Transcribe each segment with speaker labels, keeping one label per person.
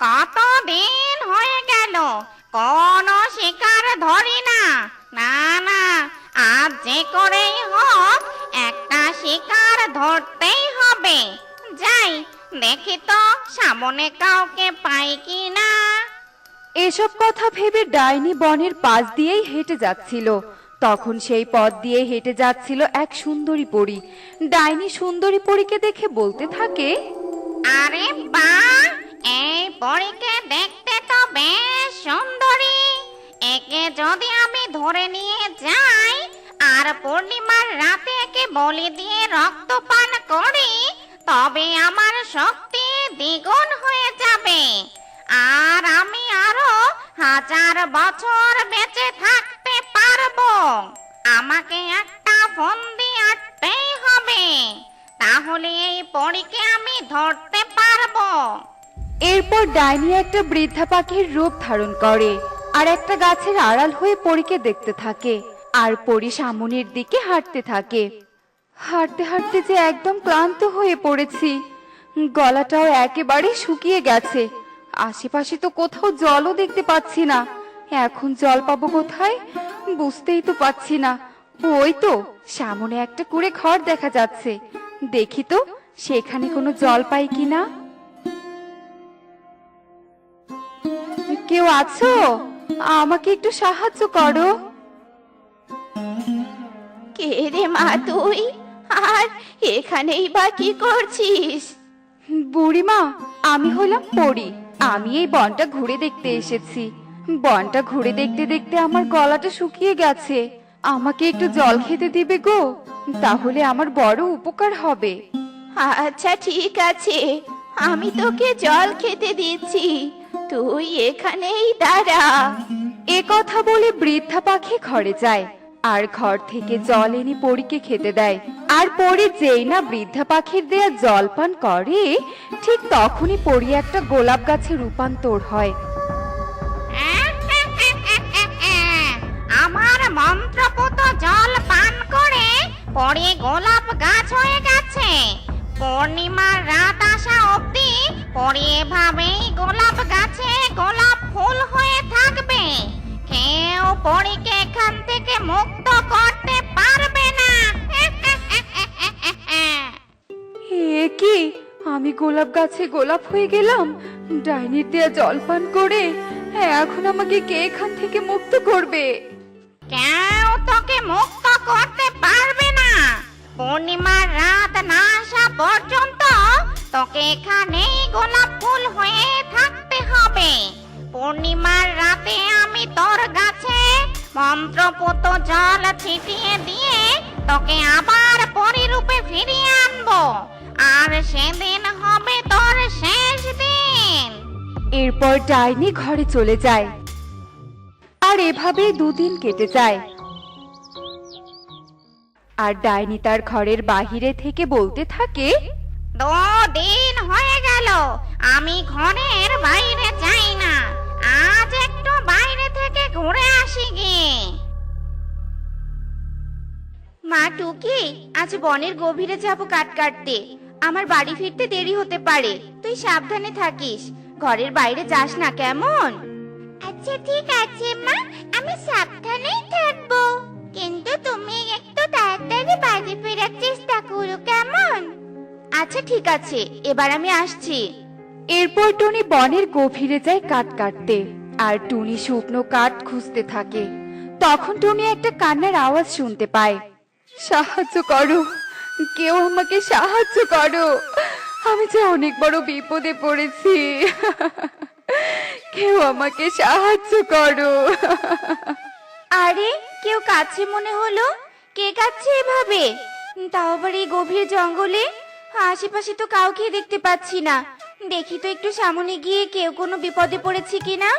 Speaker 1: কত দিন হয়ে গেল? কোন শিকার ধরি না। না না আজ যে করেই হোক একটা শিকার ধরতেই হবে। যাই দেখি তো সামনে কাউকে পাই কি না।
Speaker 2: এসব কথা ভেবে ডাইনি বনের পাশ দিয়েই হেঁটে যাচ্ছিল। তখন সেই পথ দিয়ে হেঁটে যাচ্ছিল এক সুন্দরী পরী। ডাইনি সুন্দরী পরীকে দেখে বলতে থাকে
Speaker 1: আরে বা পরীকে দেখতে তো বেশ সুন্দরী। একে যদি আমি ধরে নিয়ে যাই, আর পূর্ণিমার রাতে একে বলি দিয়ে রক্তপান করি, তবে আমার শক্তি দ্বিগুণ হয়ে যাবে। আর আমি আরও হাজার বছর বেঁচে থাকতে পারব। আমাকে একটা ফন্দি আটতেই হবে। তাহলে এই পরীকে আমি ধরতে পারব।
Speaker 2: এরপর ডাইনি একটা বৃদ্ধা পাখির রূপ ধারণ করে আর একটা গাছের আড়াল হয়ে পরীকে দেখতে থাকে আর পরি সামনের দিকে হাঁটতে থাকে। হাঁটতে হাঁটতে যে একদম ক্লান্ত হয়ে পড়েছি। গলাটাও একেবারে শুকিয়ে গেছে। আশেপাশে তো কোথাও জলও দেখতে পাচ্ছি না। এখন জল পাবো কোথায়? বুঝতেই তো পাচ্ছি না। ওই তো, সামনে একটা কুড়ে ঘর দেখা যাচ্ছে। দেখি তো, সেখানে কোনো জল পাই কিনা? কেউ আছো? আমাকে একটু সাহায্য করো।
Speaker 3: কে রে মা তুই? আর এখানেই বা কি করছিস?
Speaker 2: বুড়িমা আমি হলাম পরি। আমি এই বনটা ঘুরে দেখতে এসেছি। বনটা ঘুরে দেখতে দেখতে আমার গলাটা শুকিয়ে গেছে। আমাকে একটু জল খেতে দিবে গো তাহলে আমার বড় উপকার হবে।
Speaker 3: আচ্ছা ঠিক আছে। আমি তোকে জল খেতে দিচ্ছি। তুই এখানেই দাঁড়া।
Speaker 2: এ কথা বলে বৃদ্ধা পাখি ঘরে যায়, আর ঘর থেকে জল এনে পরীকে খেতে দেয়। আর পরে যেই না বৃদ্ধা পাখির দেয়া জল পান করে, ঠিক তখনই পরি একটা গোলাপ গাছে রূপান্তর হয়।
Speaker 1: আমার মন্ত্রপুত জল পান করে পরে গোলাপ গাছ হয়ে গেছে। পূর্ণিমার রাত আসা অবধি পরে এভাবেই গোলাপ গাছে গোলাপ ফুল হয়ে থাকবে। কেউ পরীকে এখান থেকে মুক্ত করতে পারবে না।
Speaker 2: এ কি? আমি গোলাপ গাছে গোলাপ হয়ে গেলাম। ডাইনির দেয়া জল পান করে হ্যাঁ এখন আমাকে কে এখান থেকে মুক্ত করবে?
Speaker 1: কেউ তোকে মুক্ত করতে পারবে না। পূর্ণিমার রাত না আসা পর্যন্ত তোকে এখানেই গোলাপ ফুল হয়ে থাকতে হবে। পূর্ণিমার রাতে আমি তোর গাছে মন্ত্রপুত জল ছিটিয়ে দিয়ে তোকে আবার পরিরূপে ফিরিয়ে আনব। আর সেদিন হবে তোর শেষ দিন।
Speaker 2: এরপর ডাইনি ঘরে চলে যায়। আর এভাবেই দুদিন কেটে যায়। আর ডাইনি তার ঘরের বাহিরে থেকে বলতে থাকে
Speaker 1: দিন হয়ে গেল আমি ঘরের বাইরে যাই না আজ একটু বাইরে থেকে ঘুরে আসি গিয়ে
Speaker 3: মা টুকি আজ বনের গভীরে যাব কাট কাটতে। আমার বাড়ি ফিরতে দেরি হতে পারে তুই সাবধানে থাকিস। ঘরের বাইরে যাস না কেমন? আচ্ছা ঠিক আছে মা আমি সাবধানেই থাকব ঠিক আছে, এবার আমি আসছি।
Speaker 2: এরপর টুনি বনের গভীরে যায় কাঠ কাটতে, আর টুনি শুকনো কাঠ খুঁজতে থাকে। তখন টুনি একটা কান্নার আওয়াজ শুনতে পায়। সাহায্য করো, কেউ আমাকে সাহায্য করো। আমি যে অনেক বড় বিপদে পড়েছি। কেউ আমাকে সাহায্য করো।
Speaker 3: আরে, কেউ কাছে মনে হলো? কে কাচ্ছে এভাবে? তাও আবার এই গভীর জঙ্গলে? আশেপাশে তো কাউকে দেখতে পাচ্ছি না। দেখি তো একটু সামনে গিয়ে কেউ কোনো বিপদে পড়েছে কিনা।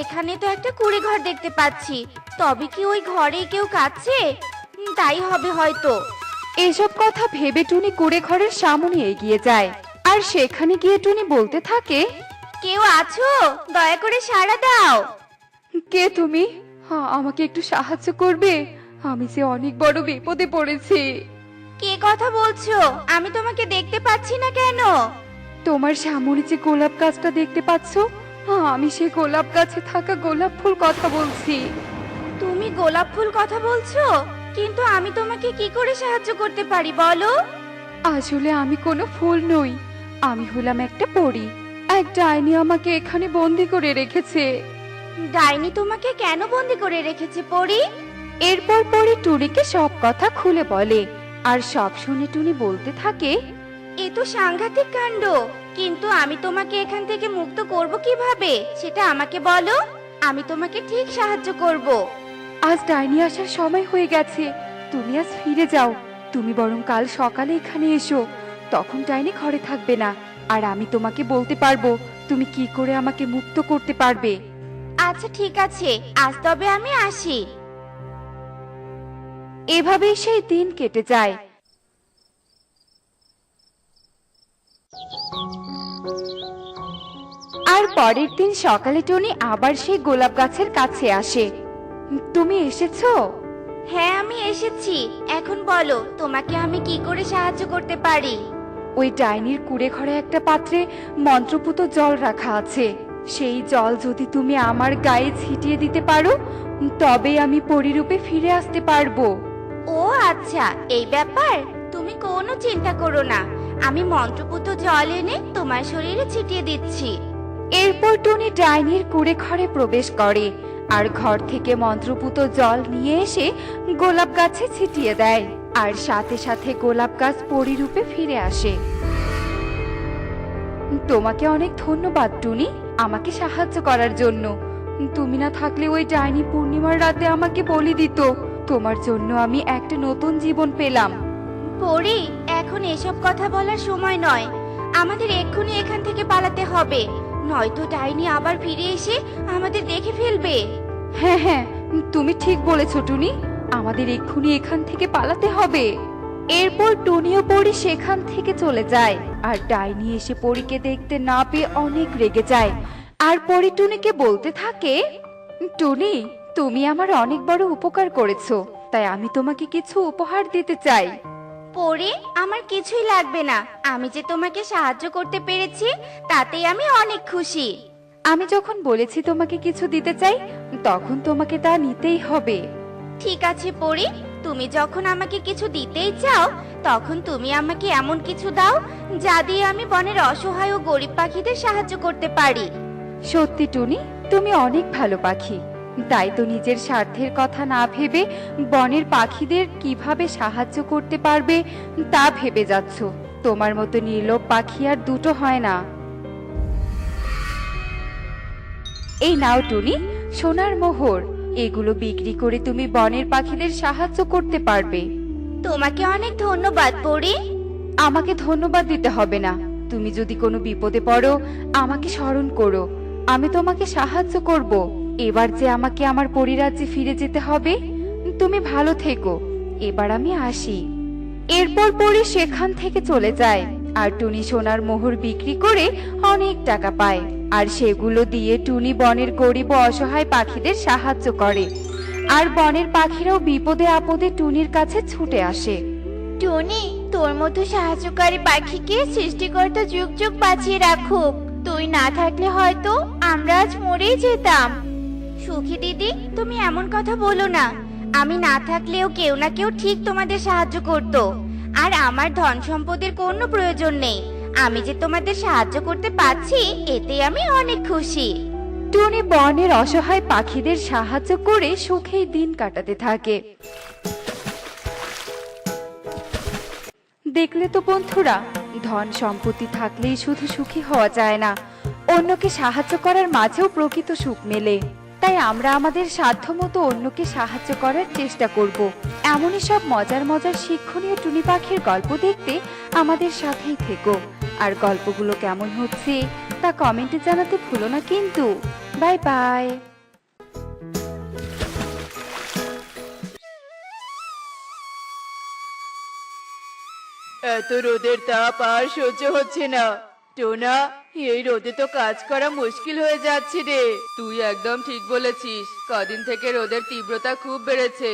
Speaker 3: এখানে তো একটা কুড়ে ঘর দেখতে পাচ্ছি। তবে কি ওই ঘরে কেউ কাচ্ছে তাই হবে হয়তো।
Speaker 2: এসব কথা ভেবে টুনি কুড়ে ঘরের সামনে এগিয়ে যায়। আর সেখানে গিয়ে টুনি বলতে থাকে
Speaker 3: কেউ আছো? দয়া করে সাড়া দাও।
Speaker 2: কে তুমি? হ্যাঁ, আমাকে একটু সাহায্য করবে? আমি যে অনেক বড় বিপদে পড়েছি।
Speaker 3: কে কথা বলছো? আমি তোমাকে দেখতে পাচ্ছি না কেন?
Speaker 2: তোমার সামনে যে গোলাপ গাছটা দেখতে পাচ্ছ আমি সেই গোলাপ গাছে থাকা গোলাপ ফুল কথা বলছি।
Speaker 1: তুমি গোলাপ ফুল কথা বলছো? কিন্তু আমি তোমাকে কি করে সাহায্য করতে পারি বলো?
Speaker 2: আসলে আমি কোনো ফুল নই আমি হলাম একটা পরী। এক ডাইনি আমাকে এখানে বন্দি করে রেখেছে।
Speaker 1: ডাইনি তোমাকে কেন বন্দি করে রেখেছে পরি?
Speaker 2: এরপর পরে টুনিকে সব কথা খুলে বলে। আর সব শুনে টুনি বলতে থাকে
Speaker 1: এ তো সাংঘাতিক কাণ্ড কিন্তু আমি তোমাকে এখান থেকে মুক্ত করব কীভাবে? সেটা আমাকে বলো আমি তোমাকে ঠিক সাহায্য করব।
Speaker 2: আজ ডাইনি আসার সময় হয়ে গেছে তুমি আজ ফিরে যাও তুমি বরং কাল সকালে এখানে এসো তখন ডাইনি ঘরে থাকবে না আর আমি তোমাকে বলতে পারব তুমি কি করে আমাকে মুক্ত করতে পারবে।
Speaker 1: আচ্ছা ঠিক আছে আজ তবে আমি আসি।
Speaker 2: এভাবেই সেই দিন কেটে যায়। আর পরের দিন সকালে টনি আবার সেই গোলাপ গাছের কাছে আসে। তুমি এসেছ?
Speaker 1: হ্যাঁ আমি এসেছি। এখন বলো তোমাকে আমি কি করে সাহায্য করতে পারি?
Speaker 2: ওই ডাইনির কুড়ে ঘরে একটা পাত্রে মন্ত্রপুত জল রাখা আছে। সেই জল যদি তুমি আমার গায়ে ছিটিয়ে দিতে পারো তবে আমি পরিরূপে ফিরে আসতে পারব।
Speaker 1: ও আচ্ছা এই ব্যাপার? তুমি কোনো চিন্তা করো না। আমি মন্ত্রপুত জল এনে তোমার শরীরে ছিটিয়ে দিচ্ছি।
Speaker 2: এরপর টনি ডাইনির কুড়ে ঘরে প্রবেশ করে আর ঘর থেকে মন্ত্রপুত জল নিয়ে এসে গোলাপ গাছে ছিটিয়ে দেয় আর সাথে সাথে গোলাপ গাছ পরিরূপে ফিরে আসে। তোমাকে অনেক ধন্যবাদ, টুনি, আমাকে সাহায্য করার জন্য। তুমি না থাকলে ওই ডাইনি পূর্ণিমার রাতে আমাকে বলি দিত। তোমার জন্য আমি একটা নতুন জীবন পেলাম।
Speaker 1: পরি এখন এসব কথা বলার সময় নয়। আমাদের এক্ষুনি এখান থেকে পালাতে হবে। নয়তো ডাইনি আবার ফিরে এসে আমাদের দেখে ফেলবে।
Speaker 2: হ্যাঁ হ্যাঁ তুমি ঠিক বলেছ টুনি। আমাদের এক্ষুনি এখান থেকে পালাতে হবে। এরপর টুনিও পরি সেখান থেকে চলে যায়। আর ডাইনি এসে পরীকে দেখতে না পেয়ে অনেক রেগে যায়। আর পরি টুনিকে বলতে থাকে টুনি তুমি আমার অনেক বড় উপকার করেছ তাই আমি তোমাকে কিছু উপহার দিতে চাই।
Speaker 1: পরি আমার কিছুই লাগবে না। আমি যে তোমাকে সাহায্য করতে পেরেছি তাতেই আমি অনেক খুশি।
Speaker 2: আমি যখন বলেছি তোমাকে কিছু দিতে চাই তখন তোমাকে তা নিতেই হবে।
Speaker 1: ঠিক আছে পরি তুমি যখন আমাকে কিছু দিতেই চাও তখন তুমি আমাকে এমন কিছু দাও যা দিয়ে আমি বনের অসহায় ও গরিব পাখিদের সাহায্য করতে পারি।
Speaker 2: সত্যি টুনি তুমি অনেক ভালো পাখি। তাই তো নিজের স্বার্থের কথা না ভেবে বনের পাখিদের কীভাবে সাহায্য করতে পারবে তা ভেবে যাচ্ছ। তোমার মতো নির্লোভ পাখি আর দুটো হয় না। এই নাও টুনি সোনার মোহর। এগুলো বিক্রি করে তুমি বনের পাখিদের সাহায্য করতে পারবে।
Speaker 1: তোমাকে অনেক ধন্যবাদ পরি
Speaker 2: আমাকে ধন্যবাদ দিতে হবে না। তুমি যদি কোনো বিপদে পড়ো আমাকে স্মরণ করো। আমি তোমাকে সাহায্য করব। এবার যে আমাকে আমার পরিরাজ্যে ফিরে যেতে হবে, তুমি ভালো থেকো। এবার আমি আসি। এরপর পরে সেখান থেকে চলে যায় আর টুনি সোনার মোহর বিক্রি করে অনেক টাকা পায় আর সেগুলো দিয়ে টুনি বনের গরিব অসহায় পাখিদের সাহায্য করে। আর বনের পাখিরাও বিপদে আপদে টুনির কাছে ছুটে আসে।
Speaker 1: টুনি, তোর মতো সাহায্যকারী পাখিকে সৃষ্টিকর্তা যুগ যুগ বাঁচিয়ে রাখুক। তুই না থাকলে হয়তো আমরা আজ মরেই যেতাম। সুখী, দিদি? তুমি এমন কথা বলো না। আমি না থাকলেও কেউ না কেউ ঠিক তোমাদের সাহায্য করত। আর আমার ধন সম্পদের কোনো প্রয়োজন নেই। আমি যে তোমাদের সাহায্য করতে পারছি, এতে আমি অনেক খুশি।
Speaker 2: টুনি বনের অসহায় পাখিদের সাহায্য করে সুখেই দিন কাটাতে থাকে। দেখলে তো বন্ধুরা, ধন সম্পত্তি থাকলেই শুধু সুখী হওয়া যায় না। অন্যকে সাহায্য করার মাঝেও প্রকৃত সুখ মেলে। তাই আমরা আমাদের সাধ্যমতো অন্যকে সাহায্য করার চেষ্টা করব। এমনই সব মজার মজার শিক্ষণীয় টুনি পাখির গল্প দেখতে আমাদের সাথেই থেকো। আর গল্পগুলো কেমন হচ্ছে তা কমেন্টে জানাতে ভুলো না কিন্তু। Bye bye.
Speaker 4: এত রোদের তাপ আর সহ্য হচ্ছে না। টোনা, এই রোদে তো কাজ করা মুশকিল হয়ে যাচ্ছে রে। তুই একদম ঠিক বলেছিস, কদিন থেকে রোদের তীব্রতা খুব বেড়েছে,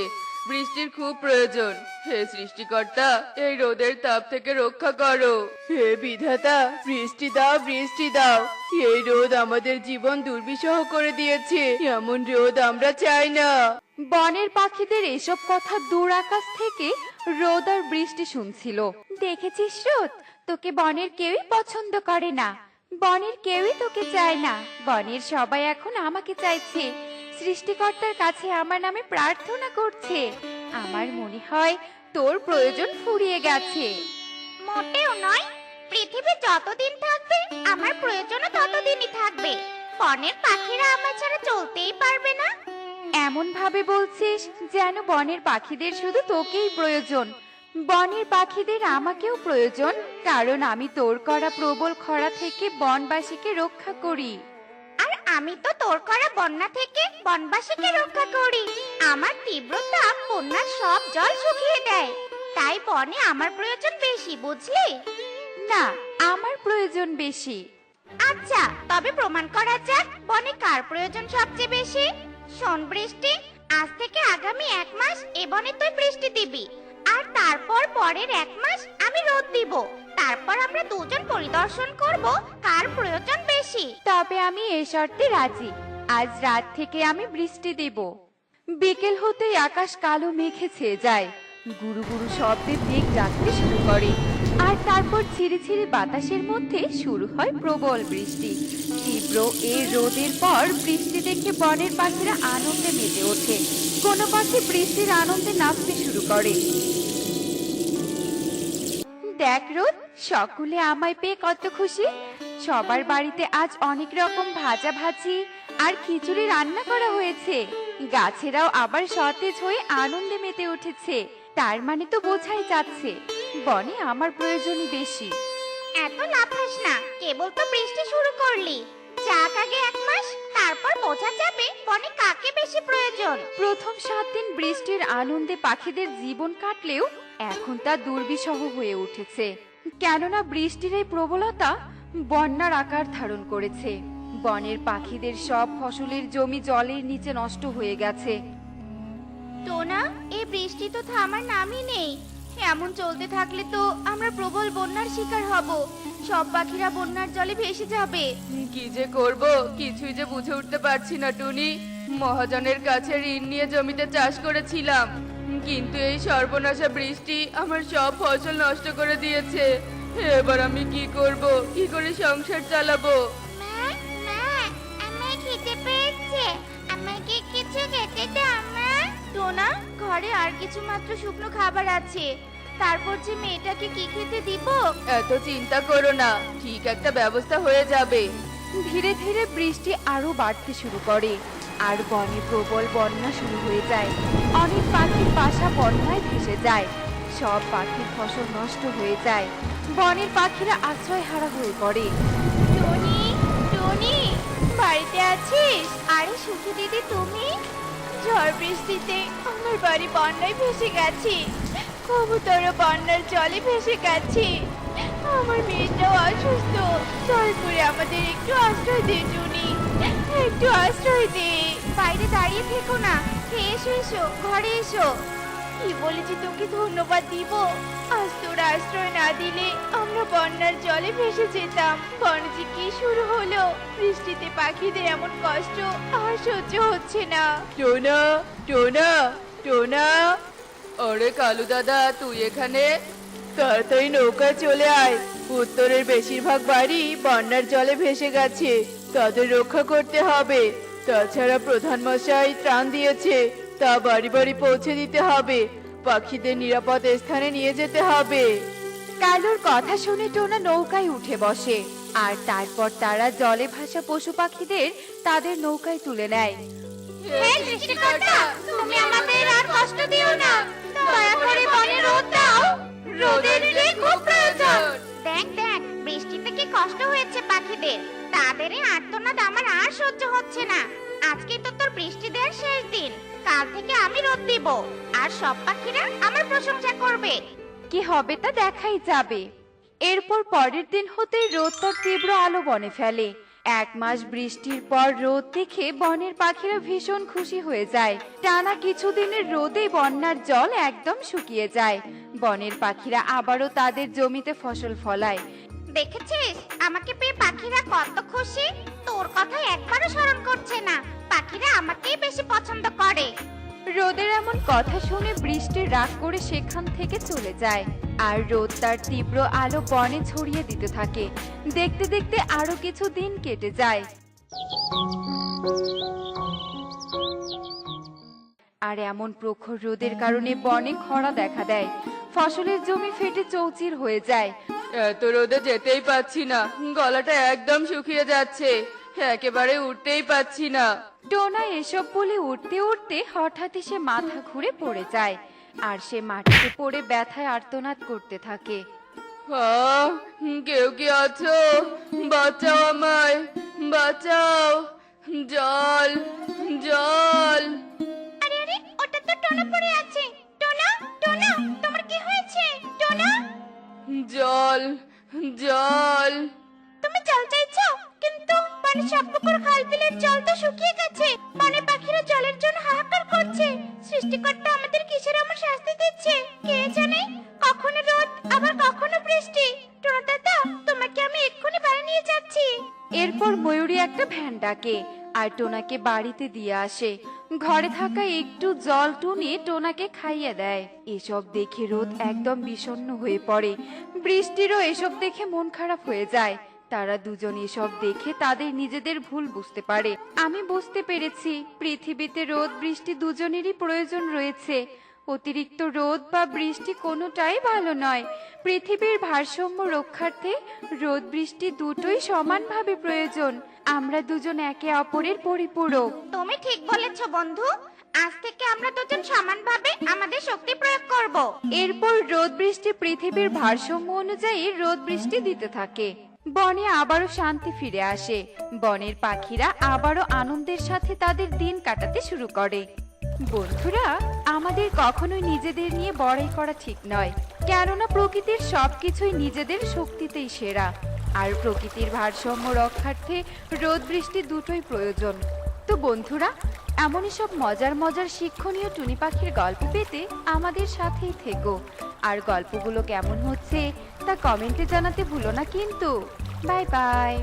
Speaker 5: বৃষ্টির খুব প্রয়োজন। হে সৃষ্টিকর্তা, এই রোদের তাপ থেকে রক্ষা করো। হে বিধাতা, বৃষ্টি দাও বৃষ্টি দাও। এই রোদ আমাদের জীবন দুর্বিষহ করে দিয়েছে, এমন রোদ আমরা চাই না।
Speaker 2: বনের পাখিদের এসব কথা দূর আকাশ থেকে রোদ আর বৃষ্টি শুনছিল। দেখেছিস রোদ? তোকে বনের কেউই পছন্দ করে না। বনের কেউই তোকে চায় না। বনের সবাই এখন আমাকে চাইছে। সৃষ্টিকর্তার কাছে আমার নামে প্রার্থনা করছে। আমার মনে হয় তোর প্রয়োজন ফুরিয়ে গেছে।
Speaker 1: মোটেও নয়। পৃথিবী যতদিন থাকবে আমার প্রয়োজনও ততদিনই থাকবে। বনের পাখিরা আমার ছাড়া চলতেই পারবে না।
Speaker 2: এমন ভাবে বলছিস যেন বনের পাখিদের শুধু তোকেই প্রয়োজন। বনের পাখিদের আমাকেও প্রয়োজন কারণ আমি তোর করা প্রবল খরা থেকে বনবাসীকে রক্ষা করি।
Speaker 1: আর আমি তো তোর করা বন্যা থেকে বনবাসীকে রক্ষা করি। আমার তীব্র তাপ বন্যার সব জল শুকিয়ে দেয়। তাই বনে আমার প্রয়োজন বেশি বুঝলি?
Speaker 2: না আমার প্রয়োজন বেশি।
Speaker 1: আচ্ছা তবে প্রমাণ করা যাক বনে কার প্রয়োজন সবচেয়ে বেশি? শোন বৃষ্টি আজ থেকে আগামী এক মাস এ বনে তুই বৃষ্টি দিবি। তারপর পরের এক মাস আমি রোদ দিব। তারপর আমরা দুজন পরিদর্শন করব কার প্রয়োজন বেশি।
Speaker 2: তবে আমি এ শর্তে রাজি। আজ রাত থেকে আমি বৃষ্টি দেব। বিকেল হতেই আকাশ কালো মেঘে ছেয়ে যায়। গুরু গুরু শব্দে মেঘ ডাকতে শুরু করে। আর তারপর ছিঁড়ে ছিঁড়ে বাতাসের মধ্যে শুরু হয় প্রবল বৃষ্টি। তীব্র এই রোদের পর বৃষ্টি দেখে বনের পাখিরা আনন্দে মেতে ওঠে। কোনো পাখি বৃষ্টির আনন্দে নাচতে শুরু করে। দেখ রোদ সকলে আমায় পেয়ে কত খুশি। সবার বাড়িতে আজ অনেক রকম ভাজা ভাজি আর খিচুড়ি রান্না করা হয়েছে। গাছেরাও আবার সতেজ হয়ে আনন্দে মেতে উঠেছে। তার মানে তো বোঝাই যাচ্ছে। বনে, আমার প্রয়োজনই বেশি।
Speaker 1: এত না, কেবল তো বৃষ্টি শুরু করলি। যাক আগে এক মাস তারপর বোঝা যাবে বনে কাকে বেশি প্রয়োজন।
Speaker 2: প্রথম সাত দিন বৃষ্টির আনন্দে পাখিদের জীবন কাটলেও এখন তা দুর্বিষহ হয়ে উঠেছে। কেননা বৃষ্টির এই প্রবলতা বন্যার আকার ধারণ করেছে। বনের পাখিদের সব ফসলের জমি জলের নিচে নষ্ট হয়ে গেছে।
Speaker 3: টোনা এই বৃষ্টি তো থামার নামই নেই। এমন চলতে থাকলে তো আমরা প্রবল বন্যার শিকার হব। সব পাখিরা বন্যার জলে ভেসে যাবে।
Speaker 5: কি যে করব? কিছুই যে বুঝে উঠতে পারছি না টুনি। মহাজনের কাছে ঋণ নিয়ে জমিতে চাষ করেছিলাম। কিন্তু এই সর্বনাশা বৃষ্টি আমার সব ফসল নষ্ট করে দিয়েছে। এবার আমি কি করব? কি করে সংসার চালাবো?
Speaker 1: কিছু খেতে দাও মা।
Speaker 3: টোনা ঘরে আর কিছু মাত্র শুকনো খাবার আছে। তারপর যে মেয়েটাকে কি খেতে দিব?
Speaker 5: এত চিন্তা করো না ঠিক একটা ব্যবস্থা হয়ে যাবে।
Speaker 2: ধীরে ধীরে বৃষ্টি আরও বাড়তে শুরু করে আর বনে প্রবল বন্যা শুরু হয়ে যায়। অনেক পাখির বাসা বন্যায় ভেসে যায় সব পাখির ফসল নষ্ট হয়ে যায়। বনের পাখিরা আশ্রয় হারা হয়ে পড়ে।
Speaker 3: টনি টনি বাড়িতে আছিস? আরে সুখী দিদি তুমি? ঝড় বৃষ্টিতে আমার বাড়ি বন্যায় ভেসে গেছি। কবুতরও বন্যার জলে ভেসে গেছি। আমার মেয়েটাও অসুস্থ। দয়া আমাদের একটু আশ্রয় দে টুনি। একটু আশ্রয় দে। বাইরে দাঁড়িয়ে থেকো না। খেয়ে এসো এসো ঘরে এসো। কি বলেছি তোকে ধন্যবাদ দিব? আজ তোর আশ্রয় না দিলে আমরা বন্যার জলে ভেসে যেতাম। বনজি কি শুরু হলো? বৃষ্টিতে পাখিদের এমন কষ্ট আর সহ্য হচ্ছে না।
Speaker 5: টোনা টোনা টোনা আরে কালু দাদা তুই এখানে? তাড়াতাড়ি নৌকায় চলে আয়। উত্তরের বেশিরভাগ বাড়ি বন্যার জলে ভেসে গেছে। তাদের রক্ষা করতে হবে। তাছাড়া প্রধান মশাই ত্রাণ দিয়েছে। তা বাড়ি বাড়ি পৌঁছে দিতে হবে। পাখিদের নিরাপদ স্থানে নিয়ে যেতে হবে।
Speaker 2: কালুর কথা শুনে টোনা নৌকায় উঠে বসে। আর তারপর তারা জলে ভাসা পশু পাখিদের তাদের নৌকায় তুলে নেয়।
Speaker 1: হে সৃষ্টিকর্তা তুমি আমাদের আর কষ্ট দিও না। দয়া করে বনে রোদ দাও। রোদের যে খুব প্রয়োজন। দেখ দেখ বৃষ্টিতে কি কষ্ট হয়েছে পাখিদের। তাদের এই আর্তনাদ আমার আর সহ্য হচ্ছে না। আজকে তো তোর বৃষ্টি দেওয়ার শেষ দিন। কাল থেকে আমি রোদ দিব। আর সব পাখিরা আমার প্রশংসা করবে।
Speaker 2: কি হবে তা দেখাই যাবে। এরপর পরের দিন হতেই রোদ তার তীব্র আলো বনে ফেলে। এক মাস বৃষ্টির পর রোদ দেখে বনের পাখিরা ভীষণ খুশি হয়ে যায়। টানা কিছুদিনের রোদে বন্যার জল একদম শুকিয়ে যায়। বনের পাখিরা আবারও তাদের জমিতে ফসল ফলায়।
Speaker 1: দেখেছিস? আমাকে পেয়ে পাখিরা কত খুশি? তোর কথা একবারও স্মরণ করছে না। পাখিরা আমাকেই বেশি পছন্দ করে।
Speaker 2: রোদের এমন কথা শুনে বৃষ্টি রাগ করে সেখান থেকে চলে যায়। আর রোদ তার তীব্র আলো বনে ছড়িয়ে দিতে থাকে। দেখতে দেখতে আরও কিছু দিন কেটে যায়। আর এমন প্রখর রোদের কারণে বনে খরা দেখা দেয়। ফসলের জমি ফেটে চৌচির হয়ে যায়।
Speaker 5: এত রোদে যেতেই পাচ্ছি না। গলাটা একদম শুকিয়ে যাচ্ছে। একেবারে উঠতেই পাচ্ছি না।
Speaker 2: টোনা এসব বলে উঠতে উঠতে হঠাৎই সে মাথা ঘুরে পড়ে যায় আর সে মাটিতে পড়ে ব্যথায় আর্তনাদ করতে থাকে।
Speaker 5: কেউ কি আছো? বাঁচাও আমায় বাঁচাও। জল জল।
Speaker 1: আরে আরে ওটা তো টোনা পড়ে আছে। টোনা টোনা তোমার কি হয়েছে? টোনা?
Speaker 5: জল জল।
Speaker 1: পানি সব খাল বিলের জল তো শুকিয়ে গেছে। বনে পাখিরা জলের জন্য হাহাকার করছে। সৃষ্টিকর্তা আমাদের কিসের এমন শাস্তি দিচ্ছে? কে জানে? কখনো রোদ, আবার কখনো বৃষ্টি। টোনা তোমাকে আমি এক্ষুনি বাড়ি নিয়ে যাচ্ছি।
Speaker 2: এরপর ময়ূরী একটা ভ্যান ডাকে আর টোনাকে বাড়িতে দিয়ে আসে। ঘরে থাকা একটু জল টুনে টোনাকে খাইয়ে দেয়। এসব দেখে রোদ একদম বিষণ্ণ হয়ে পড়ে। বৃষ্টিরও এসব দেখে মন খারাপ হয়ে যায়। তারা দুজন এসব দেখে তাদের নিজেদের ভুল বুঝতে পারে। আমি বুঝতে পেরেছি পৃথিবীতে রোদ বৃষ্টি দুজনেরই প্রয়োজন রয়েছে। অতিরিক্ত রোদ বা বৃষ্টি কোনোটাই ভালো নয়। পৃথিবীর ভারসাম্য রক্ষার্থে রোদ বৃষ্টি দুটোই সমানভাবে প্রয়োজন। আমরা দুজন একে অপরের পরিপূরক।
Speaker 1: তুমি ঠিক বলেছ বন্ধু। আজ থেকে আমরা দুজন সমানভাবে আমাদের শক্তি প্রয়োগ করব।
Speaker 2: এরপর রোদ বৃষ্টি পৃথিবীর ভারসাম্য অনুযায়ী রোদ বৃষ্টি দিতে থাকে। বনে আবারও শান্তি ফিরে আসে। বনের পাখিরা আবারও আনন্দের সাথে তাদের দিন কাটাতে শুরু করে। বন্ধুরা, আমাদের কখনোই নিজেদের নিয়ে বড়াই করা ঠিক নয়, কেননা প্রকৃতির সবকিছুই নিজেদের শক্তিতেই সেরা। আর প্রকৃতির ভারসাম্য রক্ষার্থে রোদ বৃষ্টি দুটোই প্রয়োজন। তো বন্ধুরা, এমনই সব মজার মজার শিক্ষণীয় টুনি পাখির গল্প পেতে আমাদের সাথেই থেকো। আর গল্পগুলো কেমন হচ্ছে তা কমেন্টে জানাতে ভুলো না কিন্তু। Bye by